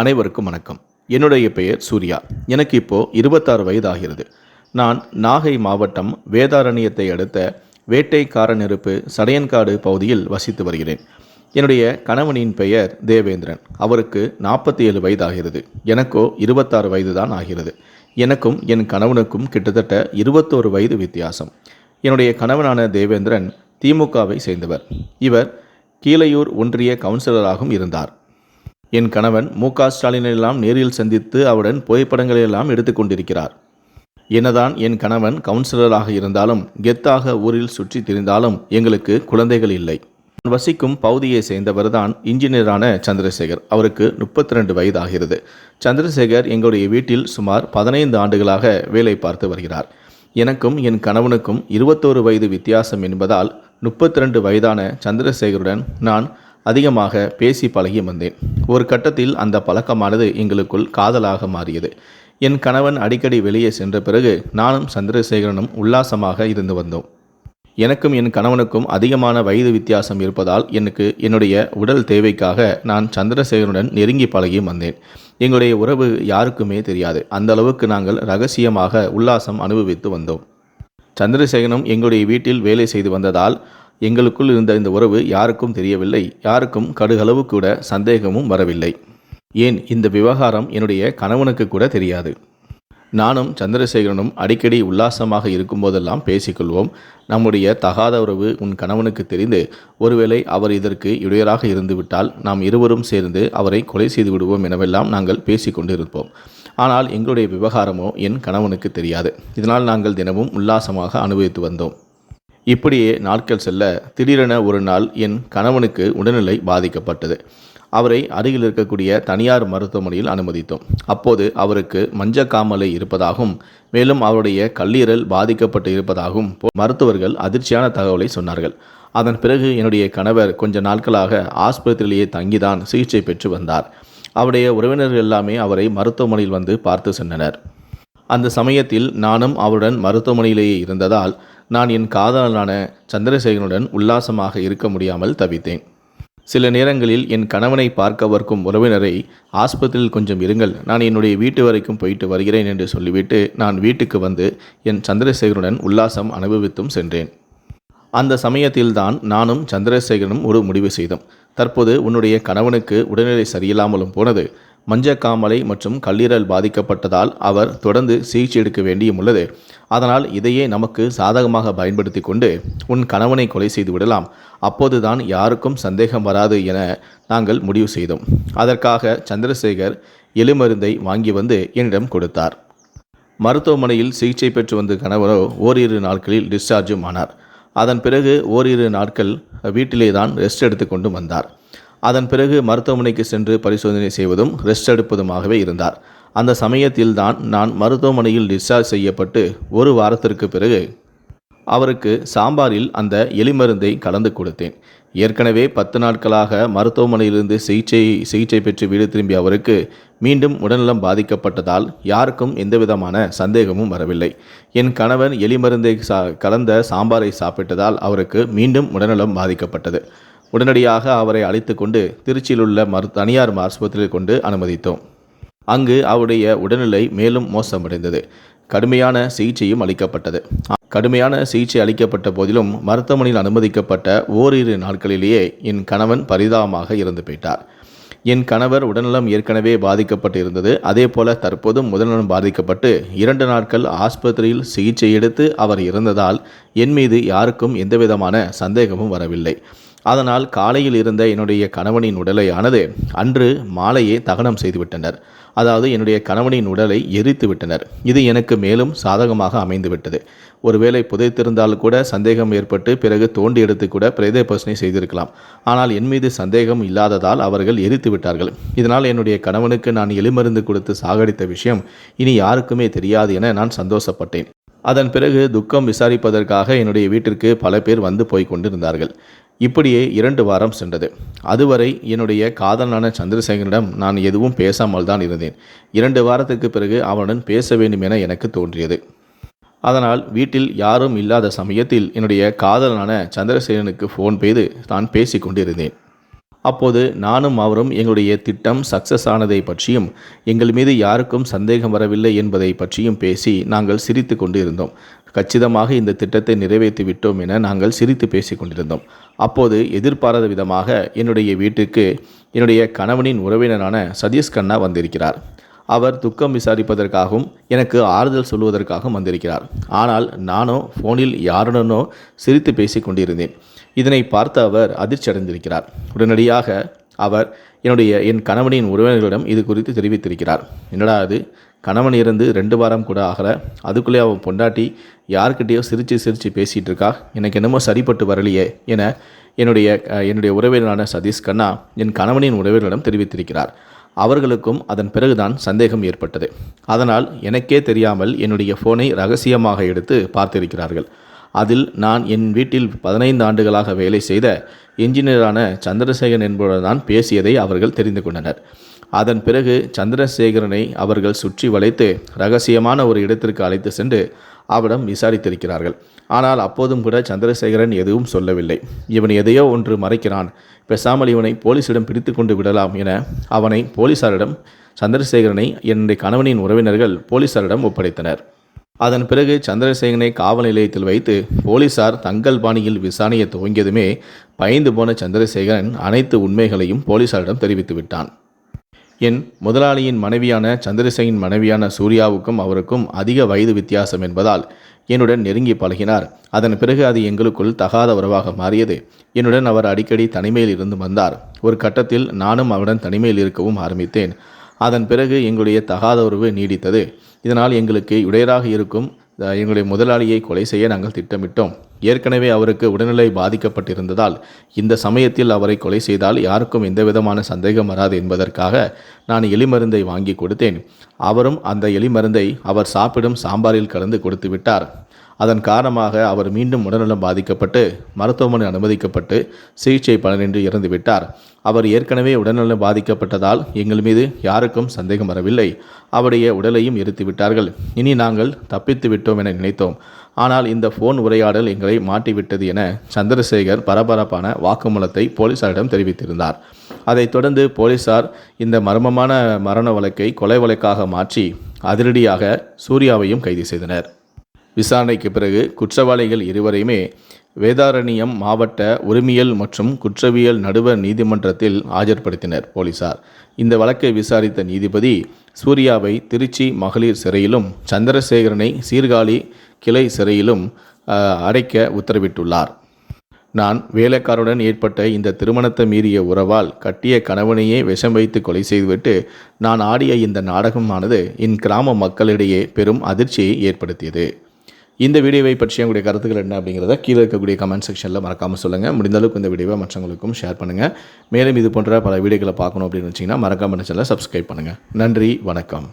அனைவருக்கும் வணக்கம். என்னுடைய பெயர் சூர்யா. எனக்கு இப்போது இருபத்தாறு வயது ஆகிறது நான் நாகை மாவட்டம் வேதாரண்யத்தை அடுத்த வேட்டைக்காரநெருப்பு சடையன்காடு பகுதியில் வசித்து வருகிறேன். என்னுடைய கணவனின் பெயர் தேவேந்திரன். அவருக்கு நாற்பத்தி ஏழு வயதாகிறது. எனக்கோ இருபத்தாறு வயது தான் ஆகிறது. எனக்கும் என் கணவனுக்கும் கிட்டத்தட்ட இருபத்தோரு வயது வித்தியாசம். என்னுடைய கணவனான தேவேந்திரன் திமுகவை சேர்ந்தவர். இவர் கீழையூர் ஒன்றிய கவுன்சிலராகவும் இருந்தார். என் கணவன் மு. க. ஸ்டாலினெல்லாம் நேரில் சந்தித்து அவருடன் புகைப்படங்களையெல்லாம் எடுத்துக்கொண்டிருக்கிறார் என்னதான் என் கணவன் கவுன்சிலராக இருந்தாலும் கெத்தாக ஊரில் சுற்றி திரிந்தாலும் எங்களுக்கு குழந்தைகள் இல்லை. நான் வசிக்கும் பகுதியை சேர்ந்தவர்தான் இன்ஜினியரான சந்திரசேகர். அவருக்கு முப்பத்தி ரெண்டு வயது ஆகிறது சந்திரசேகர் எங்களுடைய வீட்டில் சுமார் பதினைந்து ஆண்டுகளாக வேலை பார்த்து வருகிறார். எனக்கும் என் கணவனுக்கும் இருபத்தோரு வயது வித்தியாசம் என்பதால் முப்பத்தி ரெண்டு வயதான சந்திரசேகருடன் நான் அதிகமாக பேசி பழகி வந்தேன். ஒரு கட்டத்தில் அந்த பழக்கமானது எங்களுக்குள் காதலாக மாறியது. என் கணவன் அடிக்கடி வெளியே சென்ற பிறகு நானும் சந்திரசேகரனும் உல்லாசமாக இருந்து வந்தோம். எனக்கும் என் கணவனுக்கும் அதிகமான வயது வித்தியாசம் இருப்பதால் எனக்கு என்னுடைய உடல் தேவைக்காக நான் சந்திரசேகரனுடன் நெருங்கி பழகியும் வந்தேன். எங்களுடைய உறவு யாருக்குமே தெரியாது. அந்த அளவுக்கு நாங்கள் ரகசியமாக உல்லாசம் அனுபவித்து வந்தோம். சந்திரசேகரனும் எங்களுடைய வீட்டில் வேலை செய்து வந்ததால் எங்களுக்குள் இருந்த இந்த உறவு யாருக்கும் தெரியவில்லை. யாருக்கும் கடுகளவு கூட சந்தேகமும் வரவில்லை. ஏன் இந்த விவகாரம் என்னுடைய கணவனுக்கு கூட தெரியாது. நானும் சந்திரசேகரனும் அடிக்கடி உல்லாசமாக இருக்கும்போதெல்லாம் பேசிக்கொள்வோம். நம்முடைய தகாத உறவு உன் கணவனுக்கு தெரிந்து ஒருவேளை அவர் இதற்கு இடையராக இருந்துவிட்டால் நாம் இருவரும் சேர்ந்து அவரை கொலை செய்து விடுவோம் எனவெல்லாம் நாங்கள் பேசிக்கொண்டிருப்போம். ஆனால் எங்களுடைய விவகாரமோ என் கணவனுக்கு தெரியாது. இதனால் நாங்கள் தினமும் உல்லாசமாக அனுபவித்து வந்தோம். இப்படியே நாட்கள் செல்ல திடீரென ஒரு நாள் என் கணவனுக்கு உடல்நிலை பாதிக்கப்பட்டது. அவரை அருகில் இருக்கக்கூடிய தனியார் மருத்துவமனையில் அனுமதித்தோம். அப்போது அவருக்கு மஞ்சக்காமலை இருப்பதாகவும் மேலும் அவருடைய கல்லீரல் பாதிக்கப்பட்டு இருப்பதாகவும் மருத்துவர்கள் அதிர்ச்சியான தகவலை சொன்னார்கள். அதன் பிறகு என்னுடைய கணவர் கொஞ்ச நாட்களாக ஆஸ்பத்திரியிலேயே தங்கிதான் சிகிச்சை பெற்று வந்தார். அவருடைய உறவினர்கள் எல்லாமே அவரை மருத்துவமனையில் வந்து பார்த்து சென்றனர். அந்த சமயத்தில் நானும் அவருடன் மருத்துவமனையிலேயே இருந்ததால் நான் என் காதலனான சந்திரசேகரனுடன் உல்லாசமாக இருக்க முடியாமல் தவித்தேன். சில நேரங்களில் என் கணவனை பார்க்க வர்க்கும் உறவினரை ஆஸ்பத்திரியில் கொஞ்சம் இருங்கள் நான் என்னுடைய வீட்டு வரைக்கும் போயிட்டு வருகிறேன் என்று சொல்லிவிட்டு நான் வீட்டுக்கு வந்து என் சந்திரசேகருடன் உல்லாசம் அனுபவித்தும் சென்றேன். அந்த சமயத்தில்தான் நானும் சந்திரசேகரனும் ஒரு முடிவு செய்தோம். தற்போது உன்னுடைய கணவனுக்கு உடல்நிலை சரியில்லாமலும் போனது மஞ்சக்காமலை மற்றும் கல்லீரல் பாதிக்கப்பட்டதால் அவர் தொடர்ந்து சிகிச்சை எடுக்க வேண்டியும் உள்ளது. அதனால் இதையே நமக்கு சாதகமாக பயன்படுத்தி கொண்டு உன் கணவனை கொலை செய்து விடலாம். அப்போதுதான் யாருக்கும் சந்தேகம் வராது என நாங்கள் முடிவு செய்தோம். அதற்காக சந்திரசேகர் எலுமருந்தை வாங்கி வந்து என்னிடம் கொடுத்தார். மருத்துவமனையில் சிகிச்சை பெற்று வந்த கணவரோ ஓரிரு நாட்களில் டிஸ்சார்ஜும் ஆனார். அதன் பிறகு ஓரிரு நாட்கள் வீட்டிலே தான் ரெஸ்ட் எடுத்துக்கொண்டு வந்தார். அதன் பிறகு மருத்துவமனைக்கு சென்று பரிசோதனை செய்வதும் ரெஸ்ட் எடுப்பதுமாகவே இருந்தார். அந்த சமயத்தில்தான் நான் மருத்துவமனையில் டிஸ்சார்ஜ் செய்யப்பட்டு ஒரு வாரத்திற்கு பிறகு அவருக்கு சாம்பாரில் அந்த எலிமருந்தை கலந்து கொடுத்தேன். ஏற்கனவே பத்து நாட்களாக மருத்துவமனையிலிருந்து சிகிச்சை சிகிச்சை பெற்று வீடு திரும்பிய அவருக்கு மீண்டும் உடல்நலம் பாதிக்கப்பட்டதால் யாருக்கும் எந்தவிதமான சந்தேகமும் வரவில்லை. என் கணவன் எலிமருந்தை சா கலந்த சாம்பாரை சாப்பிட்டதால் அவருக்கு மீண்டும் உடல்நலம் பாதிக்கப்பட்டது. உடனடியாக அவரை அழைத்து கொண்டு திருச்சியிலுள்ள மரு தனியார் ஆஸ்பத்திரியில் கொண்டு அனுமதித்தோம். அங்கு அவருடைய உடல்நிலை மேலும் மோசமடைந்தது. கடுமையான சிகிச்சையும் அளிக்கப்பட்டது. கடுமையான சிகிச்சை அளிக்கப்பட்ட போதிலும் மருத்துவமனையில் அனுமதிக்கப்பட்ட ஓரிரு நாட்களிலேயே என் கணவன் பரிதாபமாக இறந்து போயிட்டார். என் கணவர் உடல்நலம் ஏற்கனவே பாதிக்கப்பட்டு இருந்தது அதே போல தற்போதும் உடல்நலம் பாதிக்கப்பட்டு இரண்டு நாட்கள் ஆஸ்பத்திரியில் சிகிச்சை எடுத்து அவர் இறந்ததால் என் மீது யாருக்கும் எந்தவிதமான சந்தேகமும் வரவில்லை. அதனால் காலையில் இருந்த என்னுடைய கணவனின் உடலையானது அன்று மாலையே தகனம் செய்துவிட்டனர். அதாவது என்னுடைய கணவனின் உடலை எரித்து விட்டனர். இது எனக்கு மேலும் சாதகமாக அமைந்துவிட்டது. ஒருவேளை புதைத்திருந்தால் கூட சந்தேகம் ஏற்பட்டு பிறகு தோண்டி எடுத்து கூட பிரேத பசனை செய்திருக்கலாம். ஆனால் என் மீது சந்தேகம் இல்லாததால் அவர்கள் எரித்து விட்டார்கள். இதனால் என்னுடைய கணவனுக்கு நான் எலிமருந்து கொடுத்து சாகடித்த விஷயம் இனி யாருக்குமே தெரியாது என நான் சந்தோஷப்பட்டேன். அதன் பிறகு துக்கம் விசாரிப்பதற்காக என்னுடைய வீட்டிற்கு பல பேர் வந்து போய் கொண்டிருந்தார்கள். இப்படியே இரண்டு வாரம் சென்றது. அதுவரை என்னுடைய காதலனான சந்திரசேகரிடம் நான் எதுவும் பேசாமல் தான் இருந்தேன். இரண்டு வாரத்துக்கு பிறகு அவனுடன் பேச வேண்டும் என எனக்கு தோன்றியது. அதனால் வீட்டில் யாரும் இல்லாத சமயத்தில் என்னுடைய காதலனான சந்திரசேகரனுக்கு ஃபோன் செய்து நான் பேசி கொண்டிருந்தேன். அப்போது நானும் அவரும் எங்களுடைய திட்டம் சக்சஸ் ஆனதை பற்றியும் எங்கள் மீது யாருக்கும் சந்தேகம் வரவில்லை என்பதை பற்றியும் பேசி நாங்கள் சிரித்து கொண்டு இருந்தோம் கச்சிதமாக இந்த திட்டத்தை நிறைவேற்றி விட்டோம் என நாங்கள் சிரித்து பேசி கொண்டிருந்தோம். அப்போது எதிர்பாராத விதமாக என்னுடைய வீட்டுக்கு என்னுடைய கணவனின் உறவினரான சதீஷ் கண்ணா வந்திருக்கிறார். அவர் துக்கம் விசாரிப்பதற்காகவும் எனக்கு ஆறுதல் சொல்வதற்காகவும் வந்திருக்கிறார். ஆனால் நானோ ஃபோனில் யாருடனோ சிரித்து பேசி கொண்டிருந்தேன். இதனை பார்த்து அவர் அதிர்ச்சி அடைந்திருக்கிறார் உடனடியாக அவர் என்னுடைய என் கணவனின் உறவினர்களிடம் இது குறித்து தெரிவித்திருக்கிறார். என்னடா அது கணவன் இருந்து ரெண்டு வாரம் கூட ஆகலை. அதுக்குள்ளே அவன் பொண்டாட்டி யார்கிட்டயோ சிரித்து சிரித்து பேசிகிட்டு இருக்கா. எனக்கு என்னமோ சரிப்பட்டு வரலையே என என்னுடைய என்னுடைய உறவினரான சதீஷ் கண்ணா என் கணவனின் உறவினரிடம் தெரிவித்திருக்கிறார். அவர்களுக்கும் அதன் பிறகுதான் சந்தேகம் ஏற்பட்டது. அதனால் எனக்கே தெரியாமல் என்னுடைய ஃபோனை ரகசியமாக எடுத்து பார்த்திருக்கிறார்கள். அதில் நான் என் வீட்டில் பதினைந்து ஆண்டுகளாக வேலை செய்த என்ஜினியரான சந்திரசேகரன் என்பவர்தான் தான் பேசியதை அவர்கள் தெரிந்து கொண்டனர். அதன் பிறகு சந்திரசேகரனை அவர்கள் சுற்றி வளைத்து ரகசியமான ஒரு இடத்திற்கு அழைத்து சென்று அவரிடம் விசாரித்திருக்கிறார்கள். ஆனால் அப்போதும் கூட சந்திரசேகரன் எதுவும் சொல்லவில்லை. இவன் எதையோ ஒன்று மறைக்கிறான். பேசாமல் இவனை போலீசிடம் பிடித்து கொண்டு விடலாம் என அவனை போலீசாரிடம் சந்திரசேகரனை என்னுடைய கணவனின் உறவினர்கள் போலீசாரிடம் ஒப்படைத்தனர். அதன் பிறகு சந்திரசேகரனை காவல் நிலையத்தில் வைத்து போலீசார் தங்கள் பாணியில் விசாரணையை துவங்கியதுமே பயந்து போன சந்திரசேகரன் அனைத்து உண்மைகளையும் போலீசாரிடம் தெரிவித்து விட்டான் என் முதலாளியின் மனைவியான சந்திரசேனின் மனைவியான சூர்யாவுக்கும் அவருக்கும் அதிக வயது வித்தியாசம் என்பதால் என்னுடன் நெருங்கி பழகினார். அதன் பிறகு அது எங்களுக்குள் தகாத உறவாக மாறியது. என்னுடன் அவர் அடிக்கடி தனிமையில் இருந்து வந்தார். ஒரு கட்டத்தில் நானும் அவருடன் தனிமையில் இருக்கவும் ஆரம்பித்தேன். அதன் பிறகு எங்களுடைய தகாத உறவு நீடித்தது. இதனால் எங்களுக்கு இடையராக இருக்கும் எங்களுடைய முதலாளியை கொலை செய்ய நாங்கள் திட்டமிட்டோம். ஏற்கனவே அவருக்கு உடல்நிலை பாதிக்கப்பட்டிருந்ததால் இந்த சமயத்தில் அவரை கொலை செய்தால் யாருக்கும் எந்தவிதமான சந்தேகம் வராது என்பதற்காக நான் எலிமருந்தை வாங்கி கொடுத்தேன். அவரும் அந்த எலிமருந்தை அவர் சாப்பிடும் சாம்பாரில் கலந்து கொடுத்து விட்டார். அதன் காரணமாக அவர் மீண்டும் உடல்நலம் பாதிக்கப்பட்டு மருத்துவமனை அனுமதிக்கப்பட்டு சிகிச்சை பலனின்றி இறந்து விட்டார். அவர் ஏற்கனவே உடல்நலம் பாதிக்கப்பட்டதால் எங்கள் மீது யாருக்கும் சந்தேகம் வரவில்லை. அவருடைய உடலையும் எரித்து விட்டார்கள் இனி நாங்கள் தப்பித்து விட்டோம் என நினைத்தோம். ஆனால் இந்த ஃபோன் உரையாடல் எங்களை மாட்டிவிட்டது என சந்திரசேகர் பரபரப்பான வாக்குமூலத்தை போலீசாரிடம் தெரிவித்திருந்தார். அதைத் தொடர்ந்து போலீசார் இந்த மர்மமான மரண வழக்கை கொலை வழக்காக மாற்றி அதிரடியாக சூர்யாவையும் கைது செய்தனர். விசாரணைக்கு பிறகு குற்றவாளிகள் இருவரையுமே வேதாரண்யம் மாவட்ட உரிமையல் மற்றும் குற்றவியல் நடுவர் நீதிமன்றத்தில் ஆஜர்படுத்தினர் போலீசார். இந்த வழக்கை விசாரித்த நீதிபதி சூர்யாவை திருச்சி மகளிர் சிறையிலும் சந்திரசேகரனை சீர்காழி கிளை சிறையிலும் அடைக்க உத்தரவிட்டுள்ளார். நான் வேலைக்காரருடன் ஏற்பட்ட இந்த திருமணத்தை மீறிய உறவால் கட்டிய கணவனையே விஷம் வைத்து கொலை செய்துவிட்டு நான் ஆடிய இந்த நாடகமானது என் கிராம மக்களிடையே பெரும் அதிர்ச்சியை ஏற்படுத்தியது. இந்த வீடியோவை பற்றிய உங்களுடைய கருத்துக்கள் என்ன அப்படிங்கிறத கீழே இருக்கக்கூடிய கமெண்ட் செக்ஷனில் மறக்காமல் சொல்லுங்கள் முடிந்த அளவுக்கு இந்த வீடியோவை மற்றவங்களுக்கும் ஷேர் பண்ணுங்கள் மேலும் இது போன்ற பல வீடியோக்களை பார்க்கணும் அப்படின்னு வச்சிங்கன்னா மறக்காமல் சேனலை சப்ஸ்கிரைப் பண்ணுங்கள் நன்றி வணக்கம்.